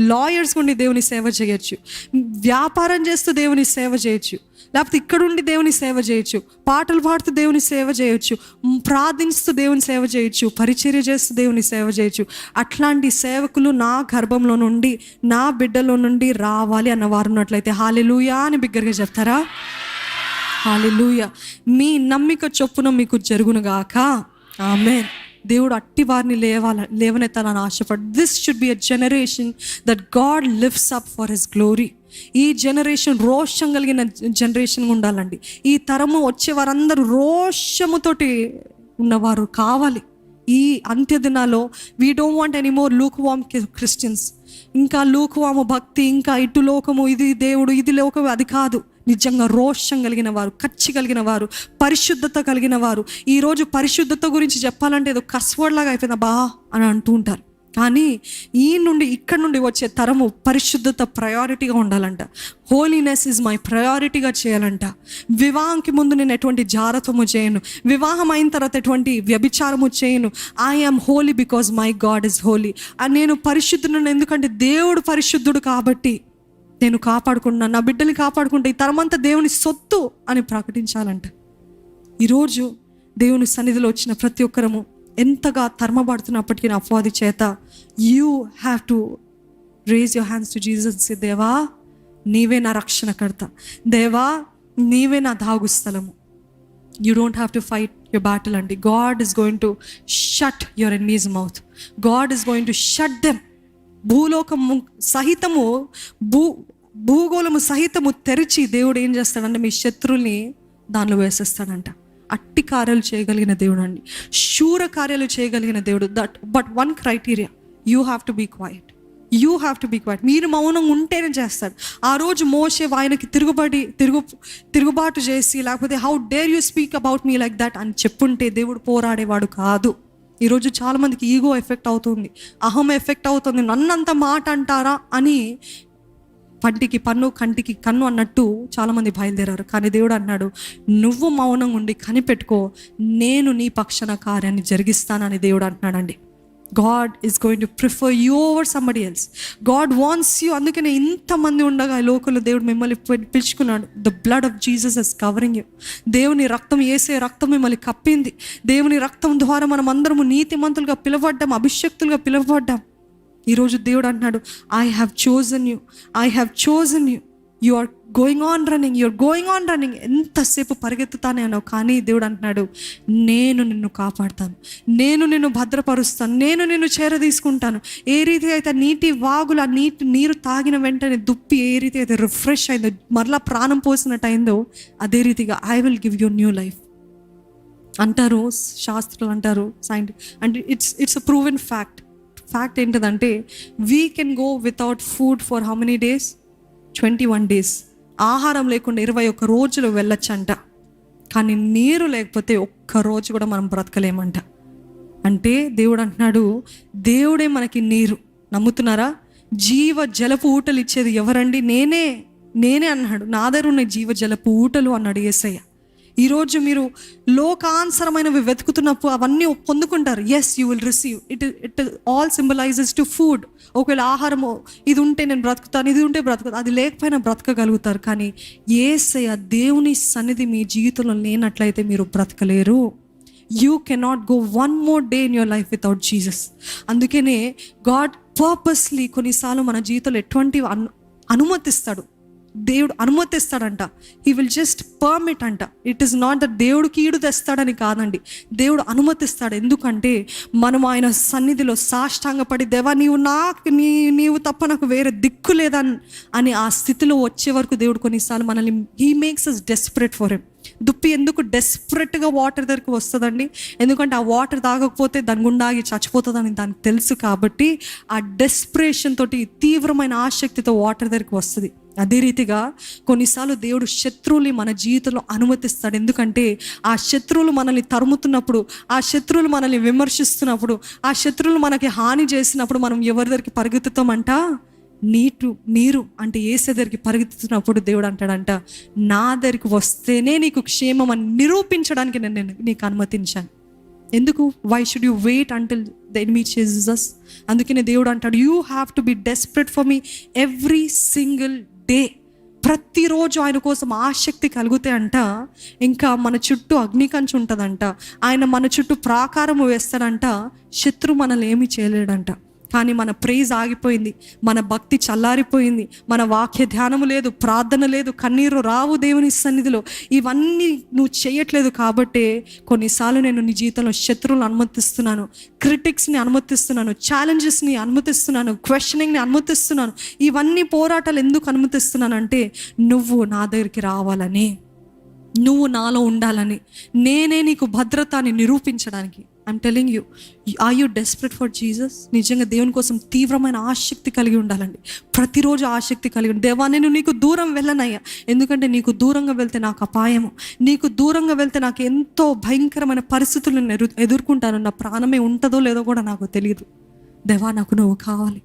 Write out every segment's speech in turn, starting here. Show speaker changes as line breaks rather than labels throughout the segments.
Lawyers ఉండి దేవుని సేవ చేయొచ్చు. వ్యాపారం చేస్తూ దేవుని సేవ చేయొచ్చు. లేకపోతే ఇక్కడుండి దేవుని సేవ చేయొచ్చు. పాటలు పాడుతూ దేవుని సేవ చేయొచ్చు. ప్రార్థిస్తూ దేవుని సేవ చేయొచ్చు. పరిచర్య చేస్తూ దేవుని సేవ చేయొచ్చు. అట్లాంటి సేవకులు నా గర్భంలో నుండి నా బిడ్డలో నుండి రావాలి అన్న వారు ఉన్నట్లయితే హాలెలూయా అని బిగ్గరగా చెప్తారా? హాలెలూయ. మీ నమ్మిక చొప్పున మీకు జరుగునుగాక ఆమె దేవుడు అట్టి వారిని లేవాల లేవనెత్తాలని ఆశపడు this should be a generation that God lives up for his glory ఈ జనరేషన్ రోషం కలిగిన జనరేషన్ ఉండాలండి. ఈ తరము వచ్చే వారందరూ రోషముతోటి ఉన్నవారు కావాలి. ఈ అంత్య దినాల్లో we don't want any more lukewarm Christians ఇంకా లూకువాము భక్తి ఇంకా ఇటు లోకము ఇది దేవుడు ఇది లోకము అది కాదు. నిజంగా రోషం కలిగిన వారు కచ్చి కలిగిన వారు పరిశుద్ధత కలిగిన వారు. ఈరోజు పరిశుద్ధత గురించి చెప్పాలంటే ఏదో కస్వర్డ్ లాగా అయిపోయిందా. బా అని అంటూ ఉంటారు. కానీ ఈ నుండి ఇక్కడ నుండి వచ్చే తరము పరిశుద్ధత ప్రయారిటీగా ఉండాలంట. హోలీనెస్ ఇస్ మై ప్రయారిటీగా చేయాలంట. వివాహంకి ముందు నేను ఎటువంటి జారత్వము చేయను. వివాహం అయిన తర్వాత ఎటువంటి వ్యభిచారము చేయను. I am holy because my God is holy నేను పరిశుద్ధులను ఎందుకంటే దేవుడు పరిశుద్ధుడు కాబట్టి నేను కాపాడుకుంటున్నాను నా బిడ్డని కాపాడుకుంటే ఈ తరమంతా దేవుని సొత్తు అని ప్రకటించాలంట. ఈరోజు దేవుని సన్నిధిలో వచ్చిన ప్రతి ఒక్కరము ఎంతగా తరమబడుతున్నప్పటికీ నా అపవాది చేత you have to raise your hands to Jesus దేవా నీవే నా రక్షణకర్త. దేవా నీవే నా దాగు స్థలము. You don't have to fight your battle అండి. God is going to shut your enemies mouth God is going to shut them భూలోకము సహితము భూ భూగోళము సహితము తెరిచి దేవుడు ఏం చేస్తాడంటే మీ శత్రుల్ని దానిలో వేసేస్తాడంట. అట్టి కార్యాలు చేయగలిగిన దేవుడు అండి శూర కార్యాలు చేయగలిగిన దేవుడు. That but one criteria you have to be quiet you have to be quiet మీరు మౌనం ఉంటేనే చేస్తాడు. ఆ రోజు మోసే ఆయనకి తిరుగుబడి తిరుగు తిరుగుబాటు చేసి లేకపోతే how dare you speak about me like that అని చెప్పుంటే దేవుడు పోరాడేవాడు కాదు. ఈరోజు చాలామందికి ఈగో ఎఫెక్ట్ అవుతుంది. అహం ఎఫెక్ట్ అవుతుంది. నన్నంత మాట అంటారా అని పంటికి పన్ను కంటికి కన్ను అన్నట్టు చాలామంది బయలుదేరారు. కానీ దేవుడు అన్నాడు నువ్వు మౌనంగా ఉండి కనిపెట్టుకో నేను నీ పక్షన కార్యాన్ని జరిగిస్తానని దేవుడు అంటున్నాడండి. God is going to prefer you over somebody else God wants you అందుకనే ఇంతమంది ఉండగా ఈ లోకంలో దేవుడు మిమ్మల్ని పిలుచుకున్నాడు. The blood of Jesus is covering you దేవుని రక్తం వేసే రక్తం మిమ్మల్ని కప్పింది. దేవుని రక్తం ద్వారా మనం అందరము నీతిమంతులుగా పిలువడ్డాం అభిషక్తులుగా పిలువబడ్డాం ఈరోజు దేవుడు అంటున్నాడు I have chosen you I have chosen you you are going on running you're going on running ఎంతసేపు పరిగెత్తుతానే అన్నావు కానీ దేవుడు అంటున్నాడు నేను నిన్ను కాపాడుతాను. నేను నిన్ను భద్రపరుస్తాను. నేను నిన్ను చేరదీసుకుంటాను. ఏ రీతి అయితే నీటి వాగుల నీటి నీరు తాగిన వెంటనే దుప్పి ఏ రీతి అయితే రిఫ్రెష్ అయిందో మరలా ప్రాణం పోసినట్టు అయిందో అదే రీతిగా I will give you new life అంటారు శాస్త్రులు అంటారు సైంటి అంటే it's it's a proven fact fact ఏంటిదంటే we can go without food for how many days twenty one days ఆహారం లేకుండా ఇరవై ఒక్క రోజులు వెళ్ళొచ్చంట. కానీ నీరు లేకపోతే ఒక్క రోజు కూడా మనం బ్రతకలేమంట. అంటే దేవుడు అంటున్నాడు దేవుడే మనకి నీరు. నమ్ముతున్నారా? జీవ జలపు ఊటలు ఇచ్చేది ఎవరండి? నేనే నేనే అన్నాడు. నా దగ్గర ఉన్న జీవ జలపు ఊటలు అన్నాడు ఏసయ్య. ఈరోజు మీరు లోకాన్సరమైనవి వెతుకుతున్నప్పుడు అవన్నీ పొందుకుంటారు. Yes you will receive it it all symbolises to food ఒకవేళ ఆహారము ఇది ఉంటే నేను బ్రతుకుతాను ఇది ఉంటే బ్రతుకుతాను అది లేకపోయినా బ్రతకగలుగుతారు. కానీ ఏసయ దేవుని సన్నిధి మీ జీవితంలో లేనట్లయితే మీరు బ్రతకలేరు. You cannot go one more day in your life without Jesus అందుకనే గాడ్ పర్పస్లీ కొన్నిసార్లు మన జీవితంలో ఎటువంటి అను అనుమతిస్తాడు. దేవుడు అనుమతిస్తాడంట. హీ విల్ జస్ట్ పర్మిట్ అంట. ఇట్ ఈస్ నాట్ ద దేవుడికి ఈడు తెస్తాడని కాదండి. దేవుడు అనుమతిస్తాడు. ఎందుకంటే మనం ఆయన సన్నిధిలో సాష్టాంగపడి దేవా నీవు నాకు నీ నీవు తప్ప నాకు వేరే దిక్కు లేదని అని ఆ స్థితిలో వచ్చే వరకు దేవుడు కొన్నిసార్లు మనల్ని he makes us desperate for him దుప్పి ఎందుకు డెస్పరెట్గా వాటర్ దగ్గరికి వస్తుందండి? ఎందుకంటే ఆ వాటర్ తాగకపోతే దాని గుండాగి చచ్చిపోతుందని దానికి తెలుసు కాబట్టి ఆ డెస్పరేషన్ తోటి తీవ్రమైన ఆసక్తితో వాటర్ దగ్గరికి వస్తుంది. అదే రీతిగా కొన్నిసార్లు దేవుడు శత్రువుని మన జీవితంలో అనుమతిస్తాడు. ఎందుకంటే ఆ శత్రువులు మనల్ని తరుముతున్నప్పుడు ఆ శత్రువులు మనల్ని విమర్శిస్తున్నప్పుడు ఆ శత్రువులు మనకి హాని చేసినప్పుడు మనం ఎవరి దగ్గరికి పరిగెత్తుతామంట? నీటు నీరు అంటే ఏసే దగ్గరికి పరిగెత్తుతున్నప్పుడు దేవుడు అంటాడంట నా దగ్గరికి వస్తేనే నీకు క్షేమం అని నిరూపించడానికి నేను నేను నీకు అనుమతించాను. ఎందుకు? Why should you wait until the enemy chases అందుకనే దేవుడు అంటాడు you have to be desperate for me every single day ప్రతిరోజు ఆయన కోసం ఆసక్తి కలిగితే అంట ఇంకా మన చుట్టూ అగ్నికంచు ఉంటుందంట ఆయన మన చుట్టూ ప్రాకారం వేస్తాడంట శత్రు మనల్ని ఏమీ చేయలేడంట. కానీ మన ప్రేజ్ ఆగిపోయింది. మన భక్తి చల్లారిపోయింది. మన వాక్య ధ్యానము లేదు ప్రార్థన లేదు కన్నీరు రావు దేవుని సన్నిధిలో. ఇవన్నీ నువ్వు చేయట్లేదు కాబట్టే కొన్నిసార్లు నేను నీ జీవితంలో శత్రువులు అనుమతిస్తున్నాను. క్రిటిక్స్ని అనుమతిస్తున్నాను. ఛాలెంజెస్ని అనుమతిస్తున్నాను. క్వశ్చనింగ్ని అనుమతిస్తున్నాను. ఇవన్నీ పోరాటాలు ఎందుకు అనుమతిస్తున్నానంటే నువ్వు నా దగ్గరికి రావాలని. నువ్వు నాలో ఉండాలని. నేనే నీకు భద్రతని నిరూపించడానికి. I'm telling you are you desperate for Jesus నిజంగా దేవుని కోసం తీవ్రమైన ఆసక్తి కలిగి ఉండాలండి. ప్రతిరోజు ఆసక్తి కలిగి ఉండి దేవా నేను నీకు దూరం వెళ్ళనయ్యా. ఎందుకంటే నీకు దూరంగా వెళ్తే నాకు అపాయము. నీకు దూరంగా వెళ్తే నాకు ఎంతో భయంకరమైన పరిస్థితులను ఎదు ఎదుర్కొంటాను. నా ప్రాణమే ఉంటుందో లేదో కూడా నాకు తెలియదు. దేవా నాకు నువ్వు కావాలి.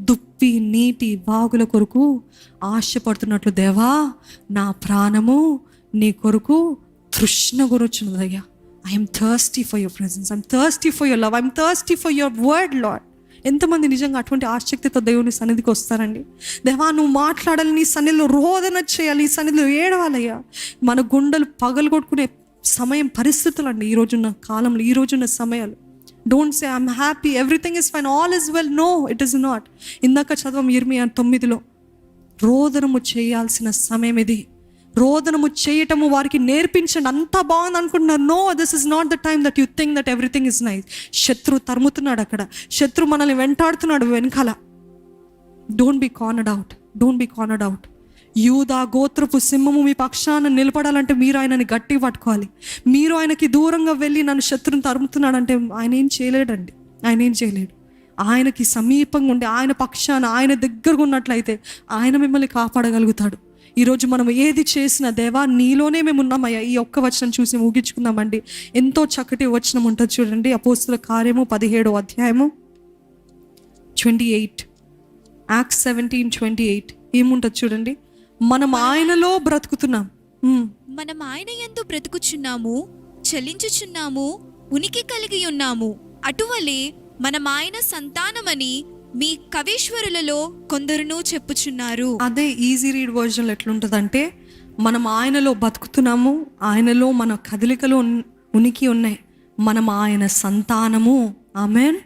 దుప్పి నీటి వాగుల కొరకు ఆశపడుతున్నట్లు దేవా నా ప్రాణము నీ కొరకు తృష్ణ గురొచ్చినదయ్యా I'm thirsty for your presence I'm thirsty for your love I'm thirsty for your word lord ఎంతమంది నిజంగా అటువంటి ఆసక్తితో దేవుని సన్నిధికి వస్తారండి. దేవా నువ్వు మాట్లాడాలి నీ సన్నిధిలో రోదన చేయాలి నీ సన్నిధిలో ఏడవాలయ్యా. మన గుండెలు పగలు కొట్టుకునే సమయం పరిస్థితులు అండి ఈ రోజున్న కాలంలో ఈ రోజున్న సమయాలు. Don't say I'm happy everything is fine all is well no it is not ఇందాక చదవం ఇర్మియా తొమ్మిదిలో రోదనము చేయాల్సిన సమయం ఇది. రోదనము చేయటము వారికి నేర్పించండి. అంతా బాగుంది అనుకుంటున్నారు no this is not the time that you think that everything is nice శత్రు తరుముతున్నాడు అక్కడ. శత్రు మనల్ని వెంటాడుతున్నాడు వెనకాల. Don't be cornered out don't be cornered out యూదా గోత్రపు సింహము మీ పక్షాన నిలబడాలంటే మీరు ఆయనని గట్టి పట్టుకోవాలి. మీరు ఆయనకి దూరంగా వెళ్ళి నన్ను శత్రుని తరుముతున్నాడంటే ఆయన ఏం చేయలేడండి. ఆయన ఏం చేయలేడు. ఆయనకి సమీపంగా ఉండి ఆయన పక్షాన ఆయన దగ్గరగా ఉన్నట్లయితే ఆయన మిమ్మల్ని కాపాడగలుగుతాడు. ఈరోజు మనం ఏది చేసినా దేవా నీలోనే మేము ఉన్నామయ్యా. ఈ ఒక్క వచనం చూసి ముగించుకుందామండి. ఎంతో చక్కటి వచనం ఉంటుంది చూడండి. అపోస్తుల కార్యము పదిహేడో అధ్యాయము twenty eight. Act seventeen twenty eight. ఏముంటుంది చూడండి? మనం ఆయనలో బ్రతుకుతున్నాం.
మనం ఆయన ఎందు బ్రతుకుచున్నాము చలించుచున్నాము ఉనికి కలిగి ఉన్నాము. అటువలే మనం ఆయన సంతానమని మీ కవీశ్వరులలో కొందరును చెప్పుచున్నారు.
అదే ఈజీ రీడ్ వర్జన్ ఎట్లుంటుందంటే మనం ఆయనలో బతుకుతున్నాము ఆయనలో మన కదలికలు ఉనికి ఉన్నాయి మనం ఆయన సంతానము. ఆమెన్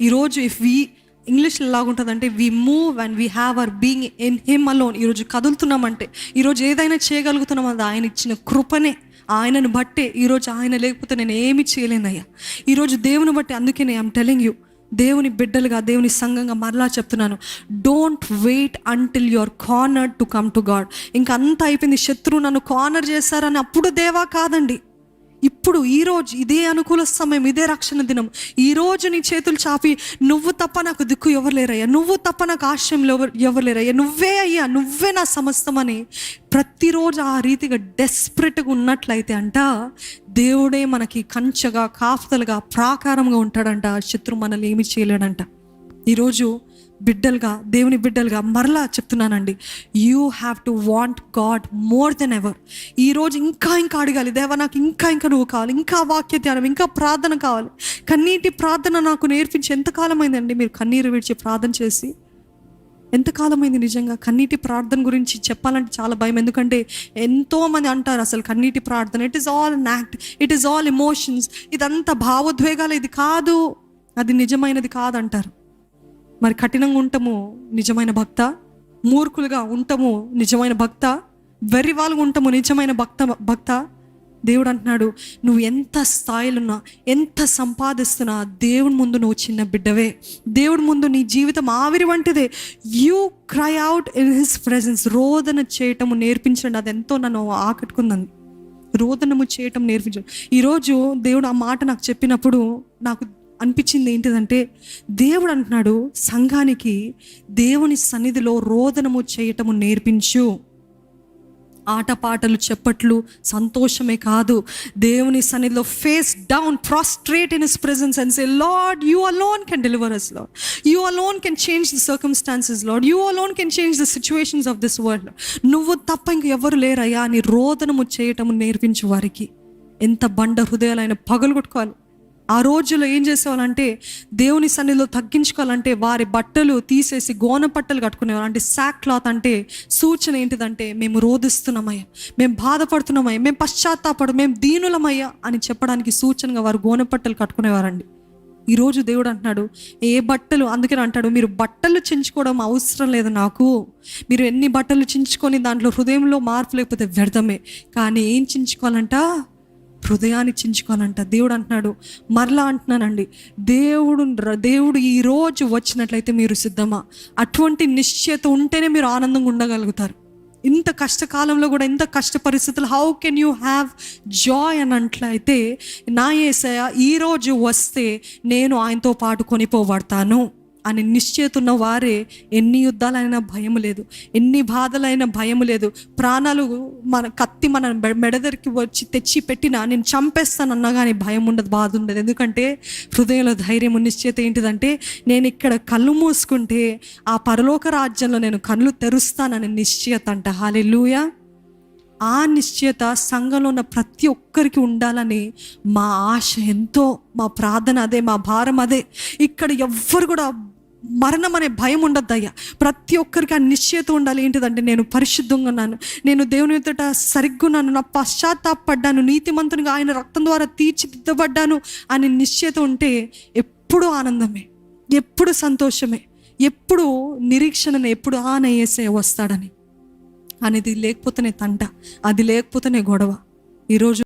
ఈరోజు ఇఫ్ వి ఇంగ్లీష్లో ఎలాగుంటుందంటే we move and we have our being in him alone ఈరోజు కదులుతున్నామంటే ఈరోజు ఏదైనా చేయగలుగుతున్నాం అది ఆయన ఇచ్చిన కృపనే ఆయనను బట్టే ఈరోజు ఆయన లేకపోతే నేను ఏమి చేయలేనయ్యా. ఈరోజు దేవుని బట్టి అందుకే ఐఎమ్ టెలింగ్ యూ దేవుని బిడ్డలుగా దేవుని సంఘంగా మరలా చెప్తున్నాను. Don't wait until your corner to come to God ఇంకా అంతా అయిపోయింది. శత్రువు నన్ను కార్నర్ చేశారని అప్పుడు దేవా కాదండి. ఇప్పుడు ఈ రోజు ఇదే అనుకూల సమయం ఇదే రక్షణ దినం. ఈరోజు నీ చేతులు చాపి నువ్వు తప్ప నాకు దిక్కు ఎవరు లేరయ్యా? నువ్వు తప్ప నాకు ఆశయంలో ఎవరు ఎవరు లేరయ్యా? నువ్వే అయ్యా నువ్వే నా సమస్తమని ప్రతిరోజు ఆ రీతిగా డెస్పరెట్గా ఉన్నట్లయితే అంట దేవుడే మనకి కంచగా కాఫతలుగా ప్రాకారంగా ఉంటాడంట శత్రు మనల్ని ఏమి చేయలేడంట. ఈరోజు బిడ్డలుగా దేవుని బిడ్డలుగా మరలా చెప్తున్నానండి. You have to want God more than ever ఈరోజు ఇంకా ఇంకా అడగాలి. దేవా నాకు ఇంకా ఇంకా నువ్వు కావాలి. ఇంకా వాక్య ధ్యానం ఇంకా ప్రార్థన కావాలి. కన్నీటి ప్రార్థన నాకు నేర్పించి ఎంతకాలమైందండి మీరు కన్నీరు విడిచి ప్రార్థన చేసి. ఎంతకాలమైంది నిజంగా? కన్నీటి ప్రార్థన గురించి చెప్పాలంటే చాలా భయం. ఎందుకంటే ఎంతోమంది అంటారు అసలు కన్నీటి ప్రార్థన. It is all act it is all emotions ఇదంతా భావోద్వేగాలు. ఇది కాదు. అది నిజమైనది కాదంటారు. మరి కఠినంగా ఉంటాము నిజమైన భక్త మూర్ఖులుగా ఉంటాము నిజమైన భక్త వెర్రి వాళ్ళు ఉంటాము నిజమైన భక్త భక్త. దేవుడు అంటున్నాడు నువ్వు ఎంత స్థాయిలున్నా ఎంత సంపాదిస్తున్నా దేవుని ముందు నువ్వు చిన్న బిడ్డవే. దేవుడి ముందు నీ జీవితం ఆవిరి వంటిదే. You cry out in his presence రోదన చేయటము నేర్పించండి. అది ఎంతో నన్ను ఆకట్టుకుందని రోదనము చేయటం నేర్పించండి. ఈరోజు దేవుడు ఆ మాట నాకు చెప్పినప్పుడు నాకు అనిపించింది ఏంటిదంటే దేవుడు అంటున్నాడు సంఘానికి దేవుని సన్నిధిలో రోదనము చేయటము నేర్పించు. ఆటపాటలు చెప్పట్లు సంతోషమే కాదు. దేవుని సన్నిధిలో face down prostrate in his presence and say lord you alone can deliver us lord you alone can change the circumstances lord you alone can change the situations of this world నువ్వు తప్ప ఇంక ఎవరు లేరయ్యా అని రోదనము చేయటము నేర్పించు వారికి. ఎంత బండ హృదయాలైన పగలు కొట్టుకోవాలి. ఆ రోజుల్లో ఏం చేసేవాళ్ళంటే దేవుని సన్నిధిలో తగ్గించుకోవాలంటే వారి బట్టలు తీసేసి గోన బట్టలు కట్టుకునేవారు అంటే సాక్ క్లాత్ అంటే సూచన ఏంటిదంటే మేము రోధిస్తున్నామయ్యా మేము బాధపడుతున్నామయ్యా మేము పశ్చాత్తాపడు మేము దీనులమయ్యా అని చెప్పడానికి సూచనగా వారు గోన బట్టలు కట్టుకునేవారండి. ఈరోజు దేవుడు అంటున్నాడు ఏ బట్టలు? అందుకని అంటాడు మీరు బట్టలు చించుకోవడం అవసరం లేదు నాకు. మీరు ఎన్ని బట్టలు చించుకొని దాంట్లో హృదయంలో మార్పు లేకపోతే వ్యర్థమే. కానీ ఏం చించుకోవాలంట? హృదయాన్ని చించుకోవాలంట. దేవుడు అంటున్నాడు మరలా అంటున్నానండి దేవుడు దేవుడు ఈరోజు వచ్చినట్లయితే మీరు సిద్ధమా? అటువంటి నిశ్చయత ఉంటేనే మీరు ఆనందంగా ఉండగలుగుతారు. ఇంత కష్టకాలంలో కూడా ఇంత కష్ట పరిస్థితులు how can you have joy అని అట్లయితే నా ఏసయ ఈరోజు వస్తే నేను ఆయనతో పాటు కొనిపోబడతాను అని నిశ్చయిత ఉన్న వారే ఎన్ని యుద్ధాలైనా భయం లేదు ఎన్ని బాధలైనా భయం లేదు. ప్రాణాలు మన కత్తి మన మెడదరికి వచ్చి తెచ్చి పెట్టినా నేను చంపేస్తానన్నా కానీ భయం ఉండదు బాధ ఉండదు. ఎందుకంటే హృదయంలో ధైర్యం నిశ్చయత ఏంటిదంటే నేను ఇక్కడ కళ్ళు మూసుకుంటే ఆ పరలోక రాజ్యంలో నేను కళ్ళు తెరుస్తానని నిశ్చయత అంట. హాలెలూయా ఆ నిశ్చయత సంఘంలో ఉన్న ప్రతి ఒక్కరికి ఉండాలని మా ఆశ ఎంతో మా ప్రార్థన అదే మా భారం అదే. ఇక్కడ ఎవ్వరు కూడా మరణం అనే భయం ఉండద్దయ్యా ప్రతి ఒక్కరికి ఆ నిశ్చయత ఉండాలి. ఏంటిదంటే నేను పరిశుద్ధంగా ఉన్నాను. నేను దేవుని ఎదుట సరిగ్గున్నాను నా పశ్చాత్తాపడ్డాను. నీతిమంతునిగా ఆయన రక్తం ద్వారా తీర్చిదిద్దబడ్డాను అనే నిశ్చయత ఉంటే ఎప్పుడు ఆనందమే. ఎప్పుడు సంతోషమే. ఎప్పుడు నిరీక్షణను. ఎప్పుడు ఆన వేసే వస్తాడని. అనేది లేకపోతేనే తంట. అది లేకపోతేనే గొడవ. ఈరోజు